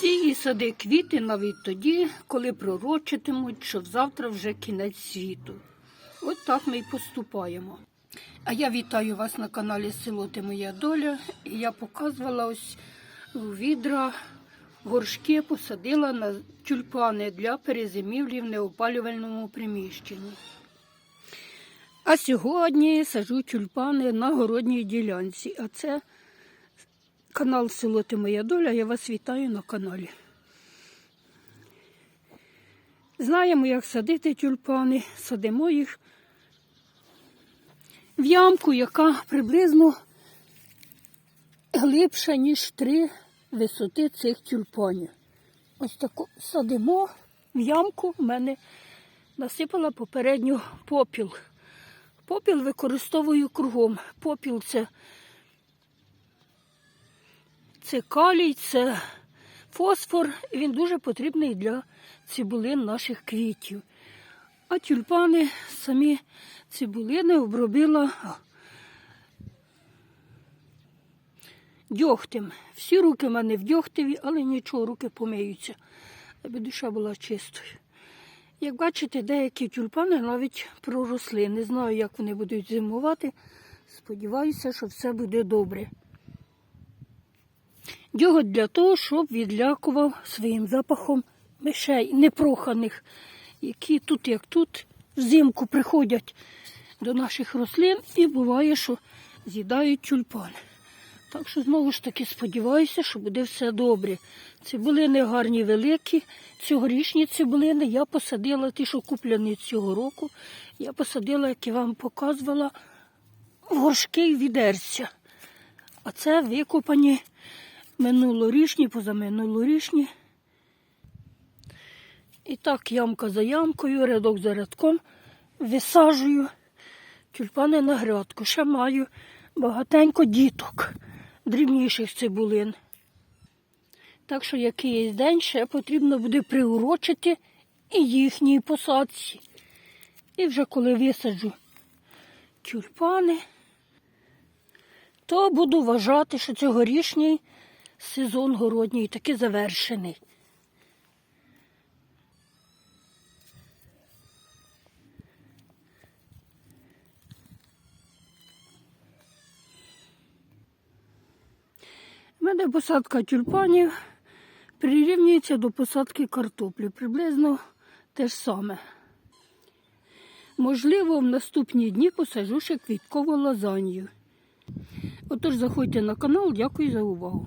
Сій сади квіти навіть тоді, коли пророчитимуть, що завтра вже кінець світу. От так ми й поступаємо. А я вітаю вас на каналі Село Ти Моя Доля. І я показувала ось у відра горшки посадила на тюльпани для перезимівлі в неопалювальному приміщенні. А сьогодні сажу тюльпани на городній ділянці. А це канал Село Ти Моя Доля. Я вас вітаю на каналі. Знаємо, як садити тюльпани. Садимо їх в ямку, яка приблизно глибша, ніж три висоти цих тюльпанів. Ось таку садимо в ямку, в мене насипала попередньо попіл. Попіл використовую кругом. Попіл це, це калій, це фосфор. Він дуже потрібний для цибулин наших квітів. А тюльпани самі цибулини обробила дьогтем. Всі руки в мене в дьогтеві, але нічого, руки помиються, аби душа була чистою. Як бачите, деякі тюльпани навіть проросли. Не знаю, як вони будуть зимувати. Сподіваюся, що все буде добре. Дьоготь для того, щоб відлякував своїм запахом мишей непроханих, які тут, як тут, взимку приходять до наших рослин і буває, що з'їдають тюльпани. Так що знову ж таки сподіваюся, що буде все добре. Цибулини гарні великі. Цьогорічні цибулини я посадила ті, що куплені цього року. Я посадила, як я вам показувала, горшки й відерця. А це викопані минулорічні, позаминулорічні. І так, ямка за ямкою, рядок за рядком висаджую тюльпани на грядку. Ще маю багатенько діток, дрібніших цибулин. Так що якийсь день ще потрібно буде приурочити і їхній посадці. І вже коли висаджу тюльпани, то буду вважати, що цьогорічний сезон городній таки завершений. У мене посадка тюльпанів прирівнюється до посадки картоплі. Приблизно те ж саме. Можливо, в наступні дні посаджу ще квіткову лазанью. Отож, заходьте на канал, дякую за увагу.